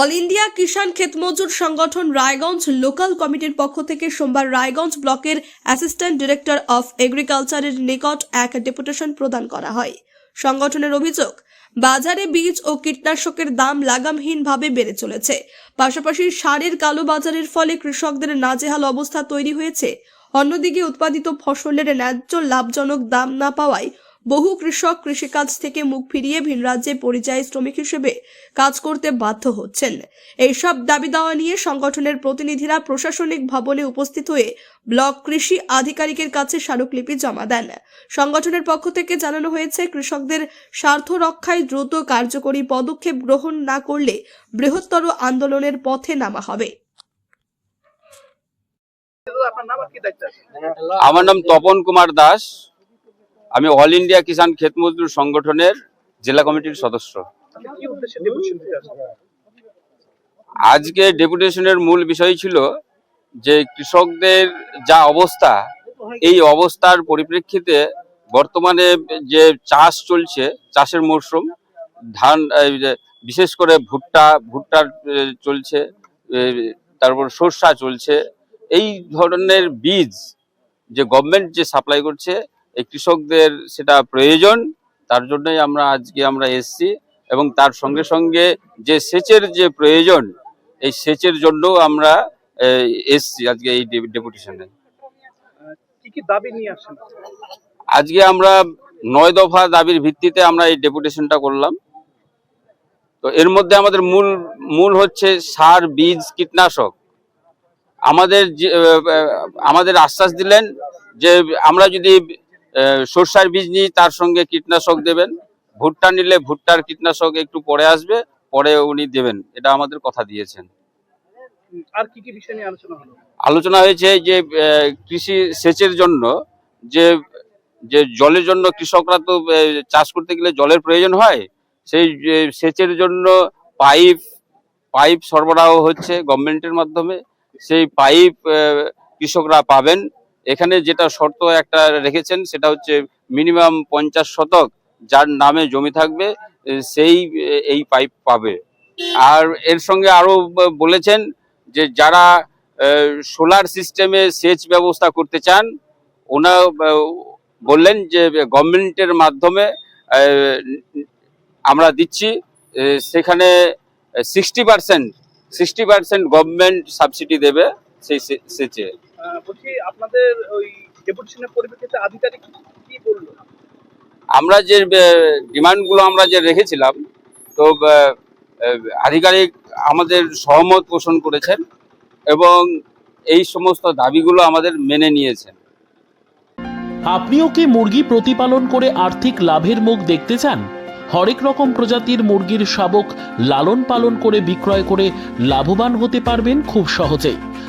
All India কিষাণ ক্ষেতমজুর সংগঠন Raiganj local কমিটির পক্ষ থেকে সোমবার রায়গঞ্জ ব্লকের অ্যাসিস্ট্যান্ট ডিরেক্টর অফ এগ্রিকালচারের নিকট এক ডেপুটেশন প্রদান করা হয়। সংগঠনের অভিযোগ, বাজারে বীজ ও কীটনাশকের দাম লাগামহীনভাবে বেড়ে চলেছে। পাশাপাশি সারের কালো বাজারের ফলে কৃষকদের নাজেহাল অবস্থা তৈরি হয়েছে। অন্যদিকে উৎপাদিত ফসলের ন্যায্য লাভজনক দাম না পাওয়ায় বহু কৃষক কৃষিকাজ থেকে মুখ ফিরিয়ে ভিন রাজ্যে পরিযায়ী শ্রমিক হিসেবে কাজ করতে বাধ্য হচ্ছেন। এইসব দাবি দাওয়া নিয়ে সংগঠনের প্রতিনিধিরা প্রশাসনিক ভবনে উপস্থিত হয়ে ব্লক কৃষি আধিকারিকের কাছে স্মারকলিপি জমা দেন। সংগঠনের পক্ষ থেকে জানানো হয়েছে, কৃষকদের স্বার্থ রক্ষায় দ্রুত কার্যকরী পদক্ষেপ গ্রহণ না করলে বৃহত্তর আন্দোলনের পথে নামা হবে। আমার নাম তপন কুমার দাস। আমি অল ইন্ডিয়া কিষাণ ক্ষেত মজদুর সংগঠনের জেলা কমিটির সদস্য। আজকে ডেপুটেশনের মূল বিষয় ছিল যে কৃষকদের যা অবস্থা, এই অবস্থার পরিপ্রেক্ষিতে বর্তমানে যে চাষ চলছে, চাষের মরশুম, ধান বিশেষ করে ভুট্টা ভুট্টার চলছে তারপর সর্ষা চলছে, এই ধরনের বীজ যে গভর্নমেন্ট যে সাপ্লাই করছে এই কৃষকদের সেটা প্রয়োজন তার জন্যই আমরা আজকে আমরা এসছি এবং তার সঙ্গে সঙ্গে যে সেচের যে প্রয়োজন এই সেচের জন্য আমরা এসছি আজকে এই ডেপুটেশনে। কি কি দাবি নিয়ে আসছেন? আজকে আমরা নয় দফা দাবির ভিত্তিতে আমরা এই ডেপুটেশনটা করলাম। তো এর মধ্যে আমাদের মূল মূল হচ্ছে সার বীজ কীটনাশক। আমাদের আমাদের আশ্বাস দিলেন যে আমরা যদি সরষার বীজ নিয়ে তার সঙ্গে কীটনাশক দেবেন। ভুট্টা নিলে ভুট্টার কীটনাশক একটু পরে আসবে পরে উনি দেবেন। এটা আমাদের কথা দিয়েছেন। আর কি কি বিষয় নিয়ে আলোচনা হলো? আলোচনা হয়েছে যে কৃষি সেচের জন্য যে যে জলের জন্য কৃষকরা তো চাষ করতে গেলে জলের প্রয়োজন হয় সেই সেচের জন্য পাইপ পাইপ সরবরাহ হচ্ছে গভর্নমেন্টের মাধ্যমে। সেই পাইপ কৃষকরা পাবেন। এখানে যেটা শর্ত একটা রেখেছেন, সেটা হচ্ছে মিনিমাম পঞ্চাশ শতক যার নামে জমি থাকবে সেই এই পাইপ পাবে। আর এর সঙ্গে আরও ব- বলেছেন যে যারা সোলার সিস্টেমে সেচ ব্যবস্থা করতে চান, ওনা বললেন যে গভর্নমেন্টের মাধ্যমে আমরা দিচ্ছি সেখানে sixty percent sixty percent government subsidy দেবে সেই সেচে। বলছি আপনাদের ওই ডেপুটেশনের পরিপ্রেক্ষিতে আধিকারিক কি বলল? আমরা যে ডিমান্ডগুলো আমরা যে রেখেছিলাম তো আধিকারিক আমাদের সহমত পোষণ করেছেন এবং এই সমস্ত দাবিগুলো আমাদের মেনে নিয়েছেন। আপনিও কি মুরগি প্রতিপালন করে আর্থিক লাভের মুখ দেখতে চান? হরেক রকম প্রজাতির মুরগির শাবক লালন পালন করে বিক্রয় করে লাভবান হতে পারবেন খুব সহজেই।